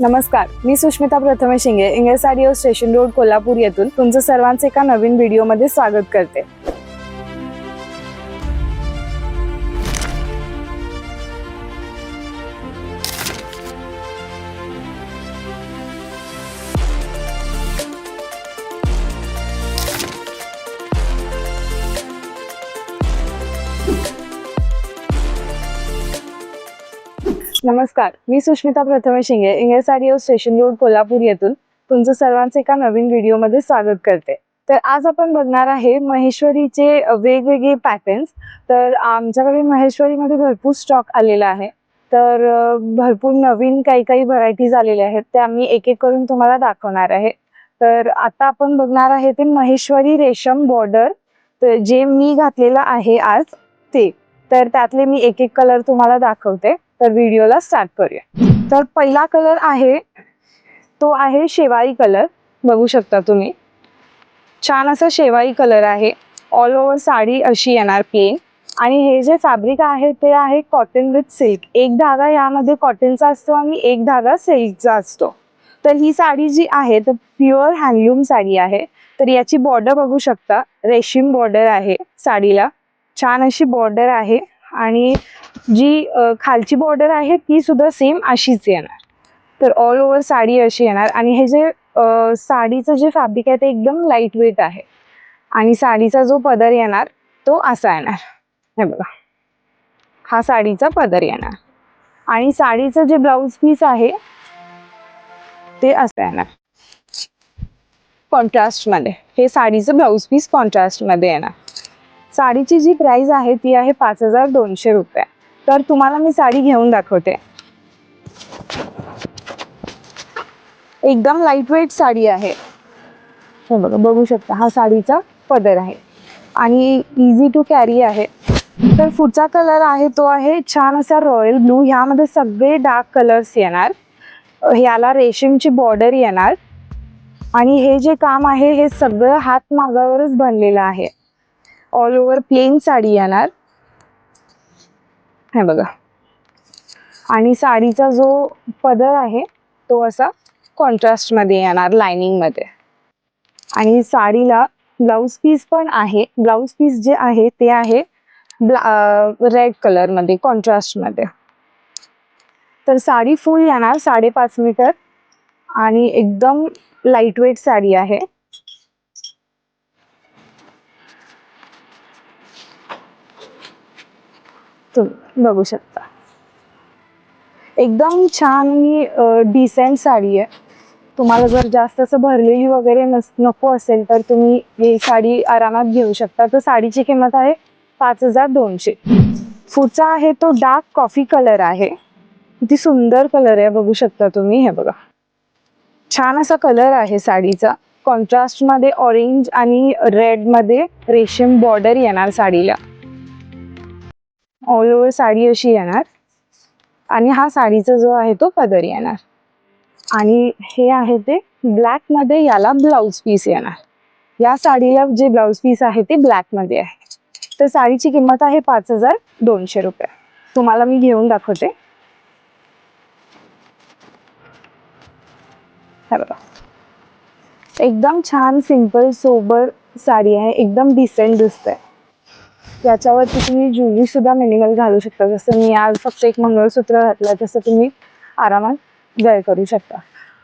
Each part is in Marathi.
नमस्कार मी सुष्मिता प्रथमे शिंगे इंग्रज साडिओ स्टेशन रोड कोल्हापूर येथून तुमचं सर्वांचे एका नवीन व्हिडिओमध्ये स्वागत करते. नमस्कार मी सुष्मिता प्रथमे शिंगे इंग्रज साडिओ स्टेशन रोड कोल्हापूर येथून तुमचं सर्वांचे एका नवीन व्हिडिओमध्ये स्वागत करते. तर आज आपण बघणार आहे महेश्वरीचे वेगवेगळे पॅटर्न्स तर आमच्याकडे महेश्वरीमध्ये भरपूर स्टॉक आलेला आहे. तर भरपूर नवीन काही काही व्हरायटीज आलेल्या आहेत त्या मी एक एक करून तुम्हाला दाखवणार आहे. तर आता आपण बघणार आहे ते महेश्वरी रेशम बॉर्डर तर जे मी घातलेलं आहे आज ते. तर त्यातले मी एक एक कलर तुम्हाला दाखवते. तर व्हिडिओला स्टार्ट करूया. तर पहिला कलर आहे तो आहे शेवाळी कलर बघू शकता तुम्ही. छान असा शेवाळी कलर आहे. ऑल ओव्हर साडी अशी येणार प्लेन आणि हे जे फॅब्रिक आहे ते आहे कॉटन विथ सिल्क एक धागा यामध्ये कॉटनचा असतो आणि एक धागा सिल्कचा असतो. तर ही साडी जी आहे तर प्युअर हँडलूम साडी आहे. तर याची बॉर्डर बघू शकता. रेशीम बॉर्डर आहे साडीला. छान अशी बॉर्डर आहे. आणि जी खालची बॉर्डर आहे ती सुद्धा सेम अशीच येणार. तर ऑल ओव्हर साडी अशी येणार. आणि हे जे साडीचं जे फॅब्रिक आहे ते एकदम लाइट वेट आहे. आणि साडीचा जो पदर येणार तो असा येणार. हे बघा. हा साडीचा पदर येणार. आणि साडीचं जे ब्लाऊज पीस आहे ते असं येणार. कॉन्ट्रास्टमध्ये हे साडीचं ब्लाऊज पीस कॉन्ट्रास्टमध्ये येणार. साडीची जी प्राईज आहे ती आहे पाच हजार दोनशे रुपये. तर तुम्हाला मी साडी घेऊन दाखवते. एकदम लाइट वेट साडी आहे. हे बघा बघू शकता हा साडीचा पदर आहे. आणि इझी टू कॅरी आहे. तर पुढचा कलर आहे तो आहे छान असा रॉयल ब्लू ह्यामध्ये सगळे डार्क कलर्स येणार. ह्याला रेशीमची बॉर्डर येणार. आणि हे जे काम आहे हे सगळं हात मागावरच बनलेलं आहे. ऑल ओव्हर प्लेन साडी येणार. हे बघा. आणि साडीचा जो पदर आहे तो असा कॉन्ट्रास्टमध्ये येणार लायनिंगमध्ये आणि साडीला ब्लाऊज पीस पण आहे. ब्लाऊज पीस जे आहे ते आहे रेड कलरमध्ये कॉन्ट्रास्टमध्ये तर साडी फुल येणार साडेपाच मीटर आणि एकदम लाइट वेट साडी आहे. तुम्ही बघू शकता. एकदम छान मी डिसेंट साडी आहे. तुम्हाला जर जास्त असं भरलेली वगैरे नस नको असेल तर तुम्ही ही साडी आरामात घेऊ शकता. तर साडीची किंमत आहे पाच हजार दोनशे. पुढचा आहे तो डार्क कॉफी कलर आहे. किती सुंदर कलर आहे बघू शकता तुम्ही हे बघा. छान असा कलर आहे साडीचा. कॉन्ट्रास्टमध्ये ऑरेंज आणि रेडमध्ये रेशीम बॉर्डर येणार साडीला. ऑल ओव्हर साडी अशी येणार. आणि हा साडीचा जो आहे तो पदर येणार. आणि हे आहे ते ब्लॅकमध्ये याला ब्लाऊज पीस येणार. या साडीला जे ब्लाऊज पीस आहे ते ब्लॅकमध्ये आहे. तर साडीची किंमत आहे पाच हजार दोनशे रुपये. तुम्हाला मी घेऊन दाखवते. बघा. एकदम छान सिंपल सोबर साडी आहे. एकदम डिसेंट दिसतंय. याच्यावरती तुम्ही ज्वेलरी सुद्धा मिनिमल घालू शकता. जसं मी आज फक्त एक मंगळसूत्र घातलं तसं तुम्ही आरामात वेअर करू शकता.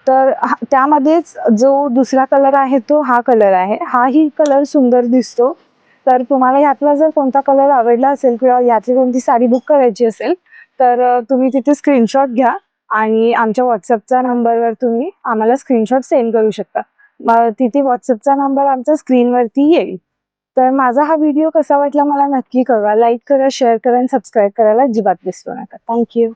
तर त्यामध्येच जो दुसरा कलर आहे तो हा कलर आहे. हाही कलर सुंदर दिसतो. तर तुम्हाला यातला जर कोणता कलर आवडला असेल किंवा यातली कोणती साडी बुक करायची असेल तर तुम्ही तिथे स्क्रीनशॉट घ्या आणि आमच्या व्हॉट्सअपच्या नंबरवर तुम्ही आम्हाला स्क्रीनशॉट सेंड करू शकता. तिथे व्हॉट्सअपचा नंबर आमच्या स्क्रीनवरती येईल. तर माझा हा व्हिडिओ कसा वाटला मला नक्की कळवा. लाईक करा शेअर करा आणि सबस्क्राईब करायला अजिबात विसरू नका. थँक्यू